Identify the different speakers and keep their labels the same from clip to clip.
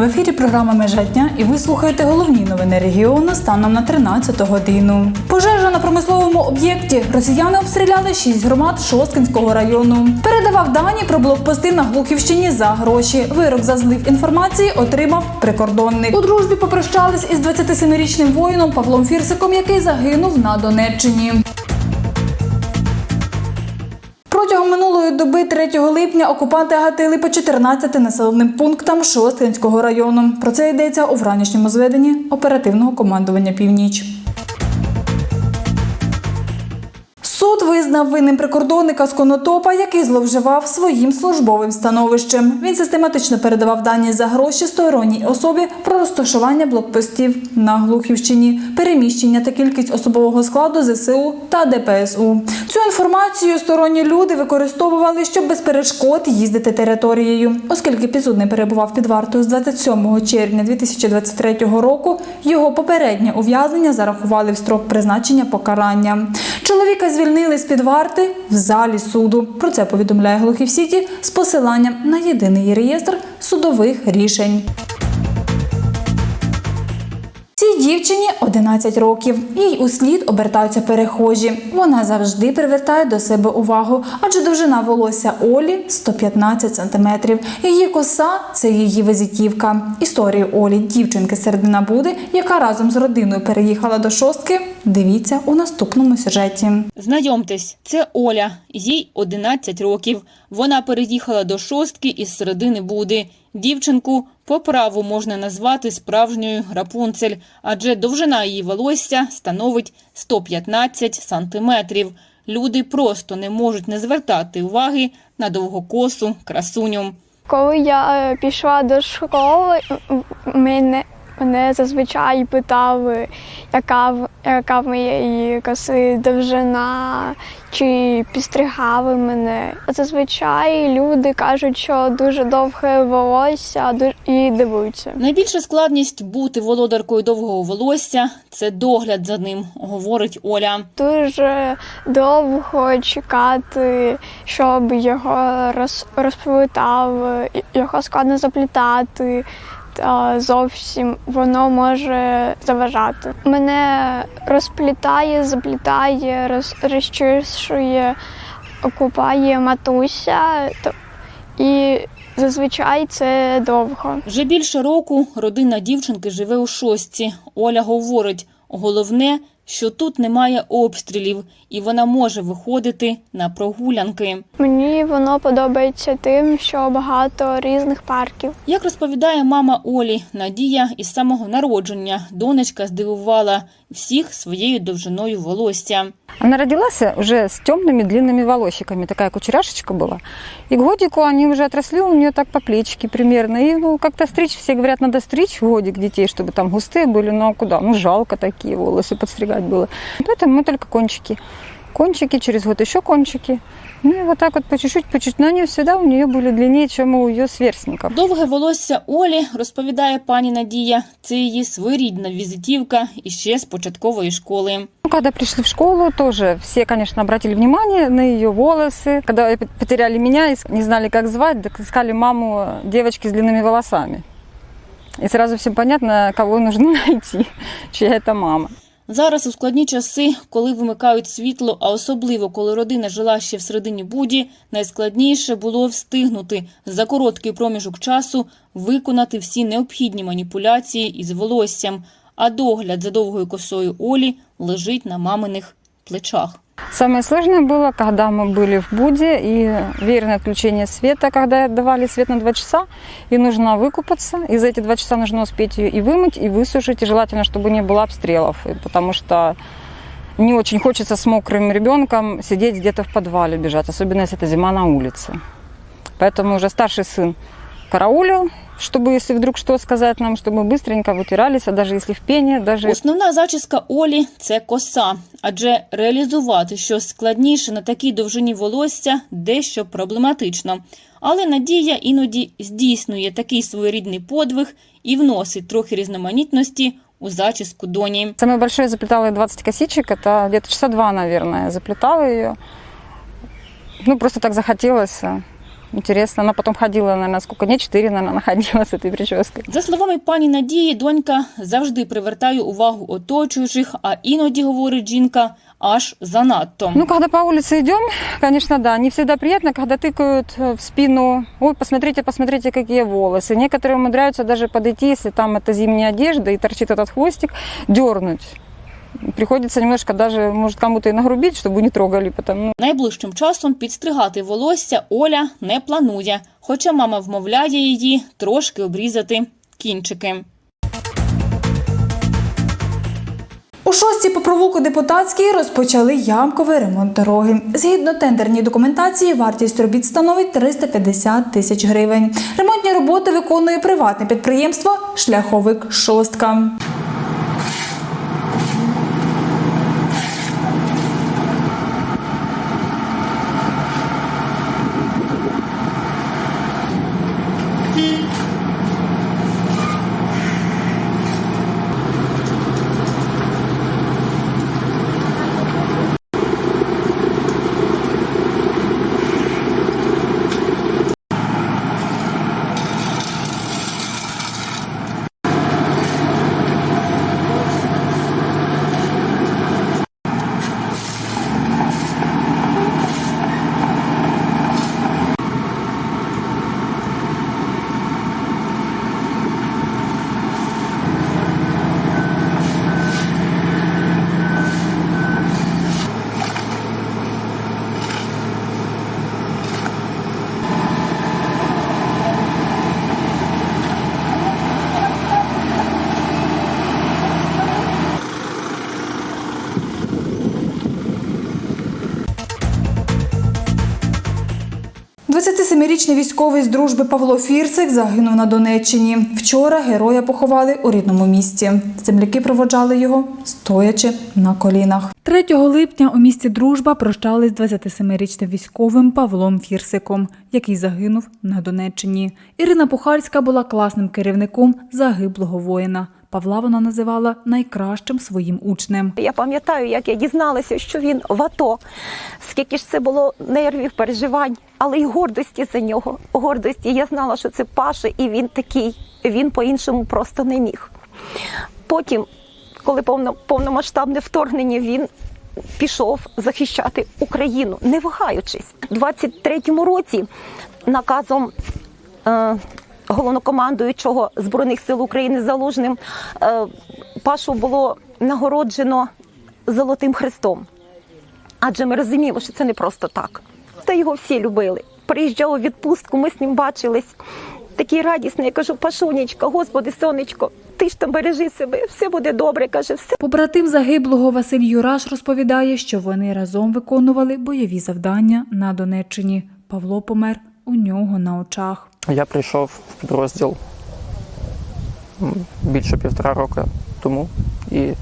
Speaker 1: В ефірі програма Межа дня і ви слухаєте головні новини регіону станом на 13 годину. Пожежа на промисловому об'єкті. Росіяни обстріляли 6 громад Шосткинського району. Передавав дані про блокпости на Глухівщині за гроші. Вирок за злив інформації отримав прикордонник. У дружбі попрощались із 27-річним воїном Павлом Фірсиком, який загинув на Донеччині. Доби 3 липня окупанти гатили по 14 населеним пунктам Шостринського району. Про це йдеться у вранішньому зведенні оперативного командування Північ. Визнав винним прикордонника з Конотопа, який зловживав своїм службовим становищем. Він систематично передавав дані за гроші сторонній особі про розташування блокпостів на Глухівщині, переміщення та кількість особового складу ЗСУ та ДПСУ. Цю інформацію сторонні люди використовували, щоб без перешкод їздити територією. Оскільки підсудний перебував під вартою з 27 червня 2023 року, його попереднє ув'язнення зарахували в строк призначення покарання. Чоловіка звільнили з під варти в залі суду. Про це повідомляє Глухів Сіті з посиланням на єдиний реєстр судових рішень. Цій дівчині 11 років. Їй у слід обертаються перехожі. Вона завжди привертає до себе увагу, адже довжина волосся Олі 115 сантиметрів. Її коса це її визитівка. Історію Олі, дівчинки середина Буди, яка разом з родиною переїхала до шостки. Дивіться у наступному сюжеті.
Speaker 2: Знайомтесь, це Оля, їй 11 років. Вона переїхала до шостки із середини Буди. Дівчинку по праву можна назвати справжньою Рапунцель, адже довжина її волосся становить 115 сантиметрів. Люди просто не можуть не звертати уваги на довгокосу красуню.
Speaker 3: Коли я е, пішла до школи, мене, мене зазвичай питали, яка, яка в моєї коси довжина, чи підстригали мене. Зазвичай люди кажуть, що дуже довге волосся і дивуються.
Speaker 2: Найбільша складність бути володаркою довгого волосся це догляд за ним, говорить Оля.
Speaker 3: Дуже довго чекати, щоб його роз, розплетали, його складно заплітати. Та зовсім воно може заважати. Мене розплітає, заплітає, роз, окупає купає матуся, і зазвичай це довго.
Speaker 2: Вже більше року родина дівчинки живе у шостці. Оля говорить, головне, що тут немає обстрілів, і вона може виходити на прогулянки.
Speaker 3: Мені воно подобається тим, що багато різних парків.
Speaker 2: Як розповідає мама Олі, Надія із самого народження донечка здивувала всіх своєю довжиною волосся.
Speaker 4: Она родилась уже с темными длинными волосиками, такая кучеряшечка была. И годику они уже отросли у нее так по плечике примерно. И ну, как-то стричь, все говорят, надо стричь годик детей, чтобы там густые были, ну а куда? Ну жалко такие волосы подстригать было. Поэтому мы только кончики. Кончики, через год еще кончики. Ну и вот так вот по чуть-чуть, по чуть-чуть. Но они всегда у нее были длиннее, чем у ее сверстников.
Speaker 2: Довге волосся Олі, розповідає пані Надія, це її своєрідна візитівка іще з початкової школи.
Speaker 4: Ну, Когда пришли в школу, тоже все, конечно, обратили внимание на ее волосы. Когда потеряли меня, и не знали, как звать, так искали маму девочки с длинными волосами. И сразу всем понятно, кого нужно найти, чья это мама.
Speaker 2: Зараз у складні часи, коли вимикають світло, а особливо коли родина жила ще в середині буді, найскладніше було встигнути за короткий проміжок часу виконати всі необхідні маніпуляції із волоссям, а догляд за довгою косою Олі лежить на маминих плечах.
Speaker 4: Самое сложное было, когда мы были в Буде, и веерное отключение света, когда давали свет на два часа, и нужно выкупаться, и за эти два часа нужно успеть ее и вымыть, и высушить, и желательно, чтобы не было обстрелов, и потому что не очень хочется с мокрым ребенком сидеть где-то в подвале, бежать, особенно если это зима на улице. Поэтому уже старший сын караулил, чтобы, если вдруг что сказать нам, чтобы мы быстренько вытирались, а даже если в пене, даже
Speaker 2: Основна зачіска Олі це коса, адже реалізувати щось складніше на такій довжині волосся дещо проблематично. Але Надія іноді здійснює такий своєрідний подвиг і вносить трохи різноманітності у зачіску доні.
Speaker 4: Самое большое заплетала я 20 косичек, это где-то часа два, наверное, заплетала ее. Ну, просто так захотелось. интересно. Она потом ходила, наверное, сколько, не 4, наверное, она ходила с этой прической.
Speaker 2: За словами пані Надії, донька завжди привертає увагу оточуючих, а іноді, говорить жінка, аж занадто.
Speaker 4: Ну, когда по улице идем, конечно, да, не всегда приятно, когда тыкают э, в спину, ой, посмотрите, посмотрите, какие волосы. Некоторые умудряются даже подойти, если там это зимняя одежда и торчит этот хвостик, дернуть. Приходится немножко даже, может, кому-то и нагрубить, чтобы не трогали, потому ну,
Speaker 2: Найближчим часом підстригати волосся Оля не планує, хоча мама вмовляє її трошки обрізати кінчики.
Speaker 1: У шостій по провулку депутатській розпочали ямковий ремонт дороги. Згідно тендерній документації, вартість робіт становить 350 тисяч гривень. Ремонтні роботи виконує приватне підприємство Шляховик Шостка. – 27-річний військовий з дружби Павло Фірцик загинув на Донеччині. Вчора героя поховали у рідному місті. Земляки проводжали його стоячи на колінах. 3 липня у місті Дружба прощались з 27-річним військовим Павлом Фірсиком, який загинув на Донеччині. Ірина Пухальська була класним керівником загиблого воїна. Павла вона називала найкращим своїм учнем.
Speaker 5: Я пам'ятаю, як я дізналася, що він в АТО. Скільки ж це було нервів, переживань, але й гордості за нього. Гордості. Я знала, що це Паша, і він такий. Він по-іншому просто не міг. Потім, коли повно, повномасштабне вторгнення, він пішов захищати Україну, не вагаючись. У 23-му році наказом. Е, Головнокомандуючого збройних сил України залужним е, Пашу було нагороджено Золотим Хрестом. Адже ми розуміли, що це не просто так. Та його всі любили. Приїжджав у відпустку, ми з ним бачились. Такий радісний. Я кажу, Пашунечка, господи, сонечко, ти ж там бережи себе, все буде добре. Каже, все
Speaker 1: Побратим загиблого Василь Юраш розповідає, що вони разом виконували бойові завдання на Донеччині. Павло помер у нього на очах.
Speaker 6: Я прийшов в підрозділ більше півтора року тому і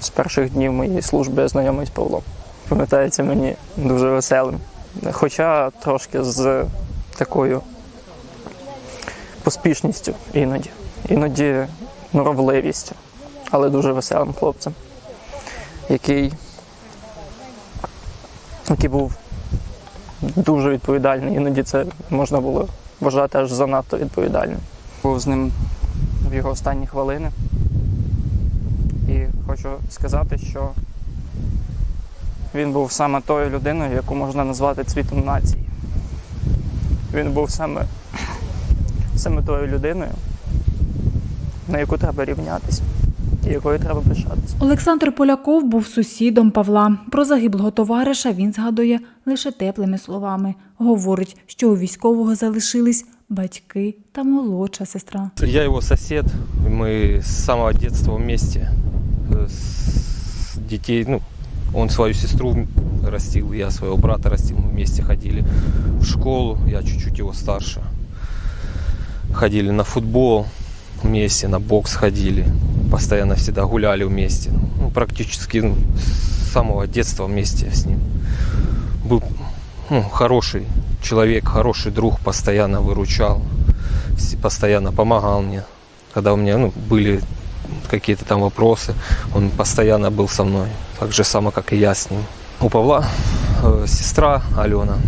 Speaker 6: з перших днів моєї служби я знайомий з Павлом. Пам'ятається мені дуже веселим. Хоча трошки з такою поспішністю іноді, іноді норовливістю, але дуже веселим хлопцем, який, який був дуже відповідальний. Іноді це можна було вважати аж занадто відповідальним. Був з ним в його останні хвилини. І хочу сказати, що він був саме тою людиною, яку можна назвати цвітом нації. Він був саме, саме тою людиною, на яку треба рівнятися якою треба пишатися.
Speaker 1: Олександр Поляков був сусідом Павла. Про загиблого товариша він згадує лише теплими словами. Говорить, що у військового залишились батьки та молодша сестра.
Speaker 7: Я его сосед, мы с самого детства вместе. Э, С детей, ну, он свою сестру растил, я своего брата растил, мы вместе ходили в школу, я чуть-чуть его старше. Ходили на футбол Вместе, на бокс ходили, постоянно всегда гуляли вместе. Ну, практически ну, с самого детства вместе с ним. Был ну, хороший человек, хороший друг, постоянно выручал, постоянно помогал мне. Когда у меня ну, были какие-то там вопросы, он постоянно был со мной, так же само, как и я с ним. У Павла э, сестра Алена,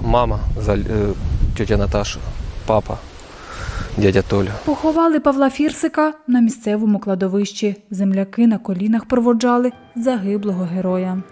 Speaker 7: Мама, э, тетя Наташа, папа, дядя Толя.
Speaker 1: Поховали Павла Фірсика на місцевому кладовищі. Земляки на колінах проводжали загиблого героя.